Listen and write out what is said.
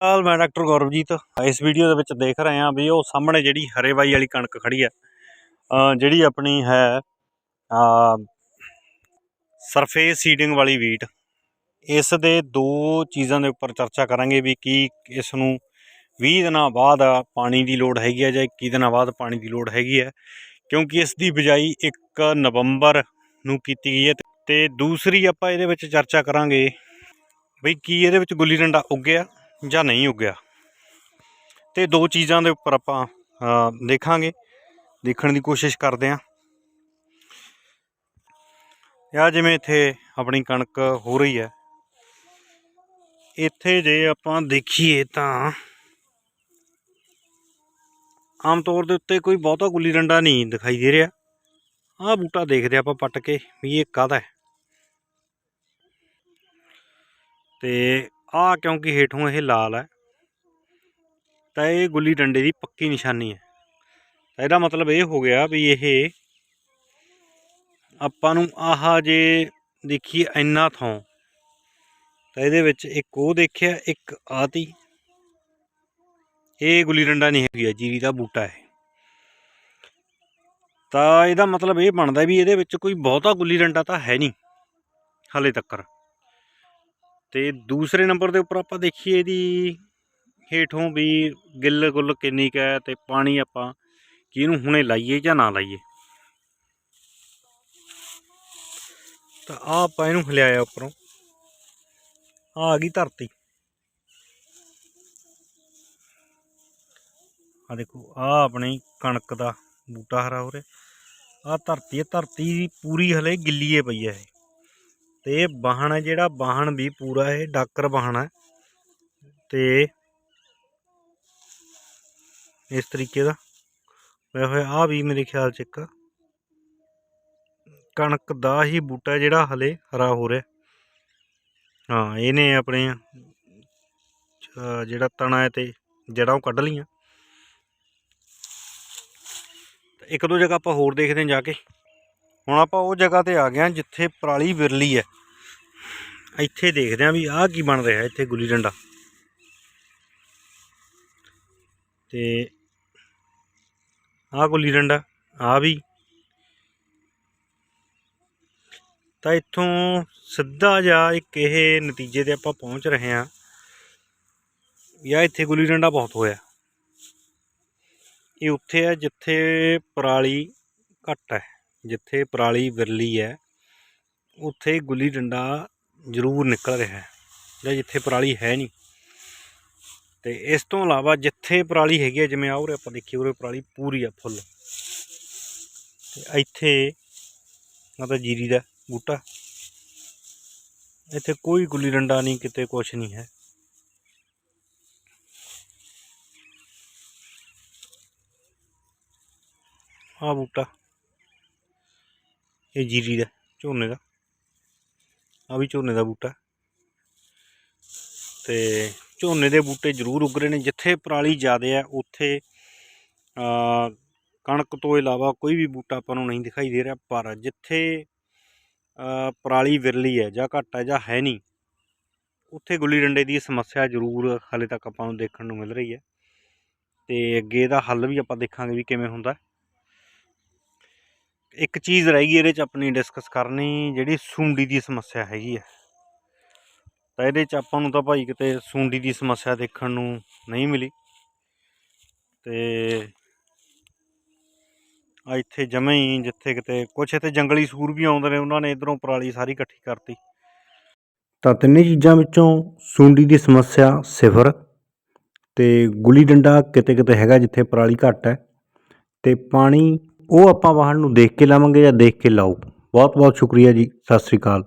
ਹਾਲ ਮੈਂ ਡਾਕਟਰ ਗੌਰਵਜੀਤ ਇਸ ਵੀਡੀਓ ਦੇ ਵਿੱਚ ਦੇਖ ਰਹੇ ਹਾਂ ਵੀ ਉਹ ਸਾਹਮਣੇ ਜਿਹੜੀ ਹਰੇਵਾਈ ਵਾਲੀ ਕਣਕ ਖੜੀ ਹੈ ਜਿਹੜੀ ਆਪਣੀ ਹੈ ਸਰਫੇਸ ਸੀਡਿੰਗ ਵਾਲੀ ਵੀਟ ਇਸ ਦੇ ਦੋ ਚੀਜ਼ਾਂ ਦੇ ਉੱਪਰ ਚਰਚਾ ਕਰਾਂਗੇ ਵੀ ਕੀ ਇਸ ਨੂੰ 20 ਦਿਨਾਂ ਬਾਅਦ ਪਾਣੀ ਦੀ ਲੋੜ ਹੈਗੀ ਹੈ ਜਾਂ 21 ਦਿਨਾਂ ਬਾਅਦ ਪਾਣੀ ਦੀ ਲੋੜ ਹੈਗੀ ਹੈ, ਕਿਉਂਕਿ ਇਸ ਦੀ ਬਿਜਾਈ 1 ਨਵੰਬਰ ਨੂੰ ਕੀਤੀ ਗਈ ਹੈ ਤੇ ਦੂਸਰੀ ਆਪਾਂ ਇਹਦੇ ਵਿੱਚ ਚਰਚਾ ਕਰਾਂਗੇ ਬਈ ਕੀ ਇਹਦੇ ਵਿੱਚ ਗੁੱਲੀ ਡੰਡਾ ਉੱਗਿਆ ਜਾਂ ਨਹੀਂ ਉੱਗਿਆ। ਤੇ ਦੋ ਚੀਜ਼ਾਂ ਦੇ ਉੱਪਰ ਆਪਾਂ ਦੇਖਾਂਗੇ। ਦੇਖਣ ਦੀ ਕੋਸ਼ਿਸ਼ ਕਰਦੇ ਆਂ। ਆ ਜਿਵੇਂ ਇੱਥੇ ਆਪਣੀ ਕਣਕ ਹੋ ਰਹੀ ਹੈ। ਇੱਥੇ ਜੇ ਆਪਾਂ ਦੇਖੀਏ ਤਾਂ ਆਮ ਤੌਰ ਦੇ ਉੱਤੇ ਕੋਈ ਬਹੁਤਾ ਗੁੱਲੀ ਡੰਡਾ ਨਹੀਂ ਦਿਖਾਈ ਦੇ ਰਿਹਾ। ਆਹ ਬੂਟਾ ਦੇਖਦੇ ਆਪਾਂ ਪੱਟ ਕੇ ਵੀ ਇਹ ਕਾਹਦਾ ਹੈ। ਤੇ ਆ ਕਿਉਂਕਿ ਹੇਠੋਂ ਇਹ ਲਾਲ ਹੈ। ਤਾਂ ਇਹ ਗੁੱਲੀ ਡੰਡੇ ਦੀ ਪੱਕੀ ਨਿਸ਼ਾਨੀ ਹੈ। ਤਾਂ ਇਹਦਾ ਮਤਲਬ ਇਹ ਹੋ ਗਿਆ ਵੀ ਇਹ ਆਪਾਂ ਨੂੰ ਆਹ ਜੇ ਦੇਖੀਏ ਇੰਨਾ ਥਾਂ, ਤਾਂ ਇਹਦੇ ਵਿੱਚ ਇੱਕ ਉਹ ਦੇਖਿਆ, ਇੱਕ ਆਤੀ। ਇਹ ਗੁੱਲੀ ਡੰਡਾ ਨਹੀਂ ਹੈਗੀ ਜੀਰੀ ਦਾ ਬੂਟਾ ਹੈ। ਤਾਂ ਇਹਦਾ ਮਤਲਬ ਇਹ ਬਣਦਾ ਵੀ ਇਹਦੇ ਵਿੱਚ ਕੋਈ ਬਹੁਤਾ ਗੁੱਲੀ ਡੰਡਾ ਤਾਂ ਹੈ ਨਹੀਂ, ਹਾਲੇ ਤੱਕ ਤੇ ਦੂਸਰੇ ਨੰਬਰ ਦੇ ਉੱਪਰ ਆਪਾਂ ਦੇਖੀਏ ਇਹਦੀ ਹੇਠੋਂ ਵੀ ਗਿੱਲ ਗੁੱਲ ਕਿੰਨੀ ਕੁ ਹੈ ਤੇ ਪਾਣੀ ਆਪਾਂ ਕੀ ਇਹਨੂੰ ਹੁਣੇ ਲਾਈਏ ਜਾਂ ਨਾ ਲਾਈਏ। ਤਾਂ ਆ ਆਪਾਂ ਇਹਨੂੰ ਹਿਲਾਇਆ ਉੱਪਰੋਂ। ਆ ਆ ਗਈ ਧਰਤੀ। ਆ ਦੇਖੋ ਆ ਆਪਣੀ ਕਣਕ ਦਾ ਬੂਟਾ ਹਰਾ ਹੋ ਰਿਹਾ। ਆ ਧਰਤੀ ਹੈ, ਧਰਤੀ ਪੂਰੀ ਹਲੇ ਗਿੱਲੀ ਏ ਪਈ ਹੈ ਇਹ। ਤੇ ਇਹ ਬਾਹਣ ਹੈ ਜਿਹੜਾ ਬਾਹਣ ਵੀ ਪੂਰਾ ਇਹ ਡਾਕਰ ਬਾਹਣ ਹੈ। ਤੇ ਇਸ ਤਰੀਕੇ ਦਾ ਹੋਇਆ ਹੋਇਆ ਆ ਵੀ ਮੇਰੇ ਖਿਆਲ ਚ ਇੱਕ ਕਣਕ ਦਾ ਹੀ ਬੂਟਾ ਜਿਹੜਾ ਹਲੇ ਹਰਾ ਹੋ ਰਿਹਾ। ਹਾਂ, ਇਹਨੇ ਆਪਣੇ ਜਿਹੜਾ ਤਣਾ ਹੈ ਤੇ ਜੜਾਂ ਉਹ ਕੱਢ ਲੀਆਂ ਇੱਕ ਦੋ ਜਗ੍ਹਾ ਆਪਾਂ ਹੋਰ ਦੇਖਦੇ ਹਾਂ ਜਾ ਕੇ। ਹੁਣ ਆਪਾਂ ਉਹ ਜਗ੍ਹਾ ਤੇ ਆ ਗਏ ਹਾਂ ਜਿੱਥੇ ਪਰਾਲੀ ਵਿਰਲੀ ਹੈ। ਇੱਥੇ ਦੇਖਦੇ ਹਾਂ ਵੀ ਆਹ ਕੀ ਬਣ ਰਿਹਾ ਇੱਥੇ ਗੁੱਲੀ ਡੰਡਾ। ਤੇ ਆਹ ਗੁੱਲੀ ਡੰਡਾ ਆ ਵੀ। ਤਾਂ ਇੱਥੋਂ ਸਿੱਧਾ ਜਾ ਇੱਕ ਇਹ ਨਤੀਜੇ ਤੇ ਆਪਾਂ ਪਹੁੰਚ ਰਹੇ ਹਾਂ ਯਾ ਇੱਥੇ ਗੁੱਲੀ ਡੰਡਾ ਬਹੁਤ ਹੋਇਆ। ਇਹ ਉੱਥੇ ਹੈ ਜਿੱਥੇ ਪਰਾਲੀ ਘੱਟ ਹੈ। ਜਿੱਥੇ ਪਰਾਲੀ ਵਿਰਲੀ ਹੈ, ਉੱਥੇ ਗੁੱਲੀ ਡੰਡਾ ਜ਼ਰੂਰ ਨਿਕਲ ਰਿਹਾ ਹੈ ਜਾਂ ਜਿੱਥੇ ਪਰਾਲੀ ਹੈ ਨਹੀਂ। ਤੇ ਇਸ ਤੋਂ ਇਲਾਵਾ ਜਿੱਥੇ ਪਰਾਲੀ ਹੈਗੀ ਹੈ, ਜਿਵੇਂ ਆਹ ਉਰੇ ਆਪਾਂ ਦੇਖੀਏ, ਉਰੇ ਪਰਾਲੀ ਪੂਰੀ ਆ, ਫੁੱਲ। ਤੇ ਇੱਥੇ ਮਤਲਬ ਜੀਰੀ ਦਾ ਬੂਟਾ। ਇੱਥੇ ਕੋਈ ਗੁੱਲੀ ਡੰਡਾ ਨਹੀਂ, ਕਿਤੇ ਕੁਛ ਨਹੀਂ ਹੈ। ਆਹ ਬੂਟਾ। ਇਹ ਜੀਰੀ ਦਾ, ਝੋਨੇ ਦਾ। ਆ ਵੀ ਝੋਨੇ ਦਾ ਬੂਟਾ। ਤੇ ਝੋਨੇ ਦੇ ਬੂਟੇ ਜ਼ਰੂਰ ਉੱਗ ਰਹੇ ਨੇ। ਜਿੱਥੇ ਪਰਾਲੀ ਜ਼ਿਆਦਾ ਹੈ ਉੱਥੇ ਕਣਕ ਤੋਂ ਇਲਾਵਾ ਕੋਈ ਵੀ ਬੂਟਾ ਆਪਾਂ ਨੂੰ ਨਹੀਂ ਦਿਖਾਈ ਦੇ ਰਿਹਾ। ਪਰ ਜਿੱਥੇ ਪਰਾਲੀ ਵਿਰਲੀ ਹੈ ਜਾਂ ਘੱਟ ਹੈ ਜਾਂ ਹੈ ਨਹੀਂ, ਉੱਥੇ ਗੁੱਲੀ ਡੰਡੇ ਦੀ ਸਮੱਸਿਆ ਜ਼ਰੂਰ ਹਾਲੇ ਤੱਕ ਆਪਾਂ ਨੂੰ ਦੇਖਣ ਨੂੰ ਮਿਲ ਰਹੀ ਹੈ। ਤੇ ਅੱਗੇ ਇਹਦਾ ਹੱਲ ਵੀ ਆਪਾਂ ਦੇਖਾਂਗੇ ਵੀ ਕਿਵੇਂ ਹੁੰਦਾ। ਇੱਕ ਚੀਜ਼ ਰਹਿ ਗਈ ਇਹਦੇ ਚ ਆਪਣੀ ਡਿਸਕਸ ਕਰਨੀ, ਜਿਹੜੀ ਸੁੰਡੀ ਦੀ ਸਮੱਸਿਆ ਹੈਗੀ ਹੈ ਤਾਂ ਇਹਦੇ ਚ ਆਪਾਂ ਨੂੰ ਤਾਂ ਭਾਈ ਕਿਤੇ ਸੁੰਡੀ ਦੀ ਸਮੱਸਿਆ ਦੇਖਣ ਨੂੰ ਨਹੀਂ ਮਿਲੀ। ਤੇ ਆ ਇੱਥੇ ਜਮੇ ਹੀ, ਜਿੱਥੇ ਕਿਤੇ ਕੁਛ ਇੱਥੇ ਜੰਗਲੀ ਸੂਰ ਵੀ ਆਉਂਦੇ ਨੇ, ਉਹਨਾਂ ਨੇ ਇਧਰੋਂ ਪਰਾਲੀ ਸਾਰੀ ਇਕੱਠੀ ਕਰਤੀ। ਤਾਂ ਤਿੰਨੇ ਚੀਜ਼ਾਂ ਵਿੱਚੋਂ ਸੁੰਡੀ ਦੀ ਸਮੱਸਿਆ ਸਿਫਰ, ਤੇ ਗੁੱਲੀ ਡੰਡਾ ਕਿਤੇ ਕਿਤੇ ਹੈਗਾ ਜਿੱਥੇ ਪਰਾਲੀ ਘੱਟ ਹੈ, ਤੇ ਪਾਣੀ ਉਹ ਆਪਾਂ ਵਾਹਣ ਨੂੰ ਦੇਖ ਕੇ ਲਾਵਾਂਗੇ ਜਾਂ ਦੇਖ ਕੇ ਲਾਓ। ਬਹੁਤ ਬਹੁਤ ਸ਼ੁਕਰੀਆ ਜੀ। ਸਤਿ ਸ੍ਰੀ ਅਕਾਲ।